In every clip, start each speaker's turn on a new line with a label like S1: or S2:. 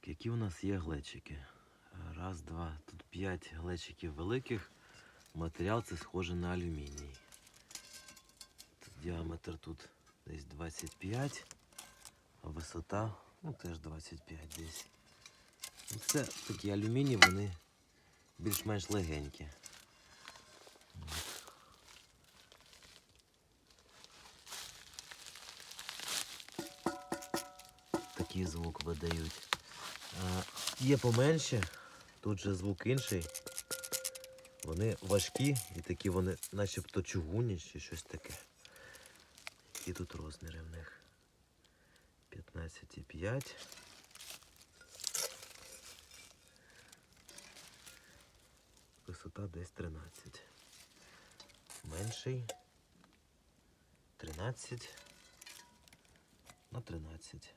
S1: Так, які у нас є глечики? Раз, два. Тут п'ять глечиків великих. Матеріал це схоже на алюміній. Тут діаметр тут десь 25, а висота ну, теж 25 десь. Ну, Це такі алюміній, вони більш-менш легенькі. Такий звук видають. Є поменше, тут же звук інший. Вони важкі і такі вони начебто чугунні чи щось таке. Які тут розміри в них? 15,5. Висота десь 13. Менший. 13 на 13.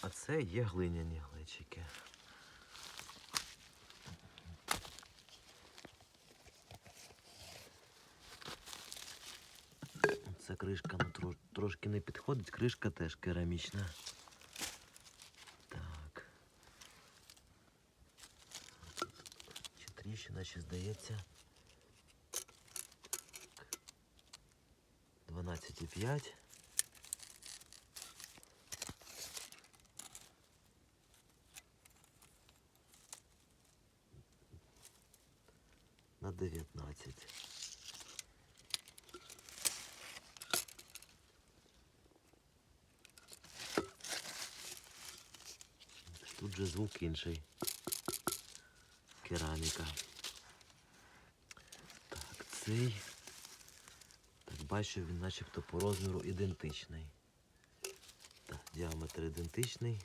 S1: А це є глиняні глечики. Це кришка ну, тро- трошки не підходить, кришка теж керамічна. Так. Чи тріщина, чи здається. 12,5. На 19. Тут же звук інший. Кераміка. Так, цей. Так, бачу, він начебто по розміру ідентичний. Так, діаметр ідентичний.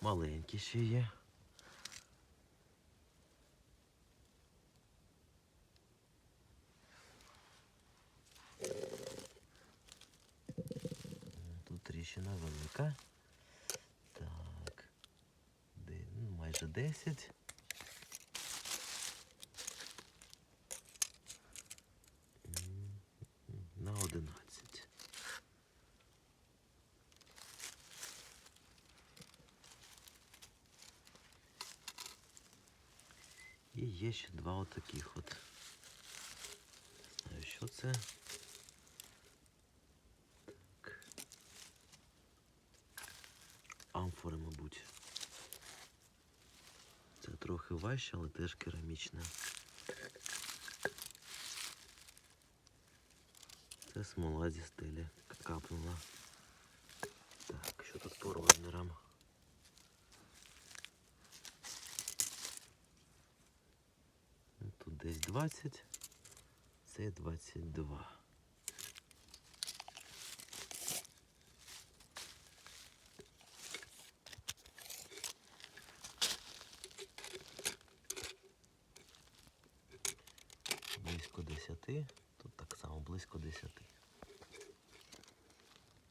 S1: Маленькі ще є. Тут тріщина велика. Так. Ну, майже 10. М, На 11. І є ще два отаких от. Знаю, що це. Так. Амфори, мабуть. Це трохи важче, але теж керамічне. Це смола зі стелі капнула. Так, що тут по розмірам? Ну, Тут десь 20, це 22. Близько 10, тут так само близько 10.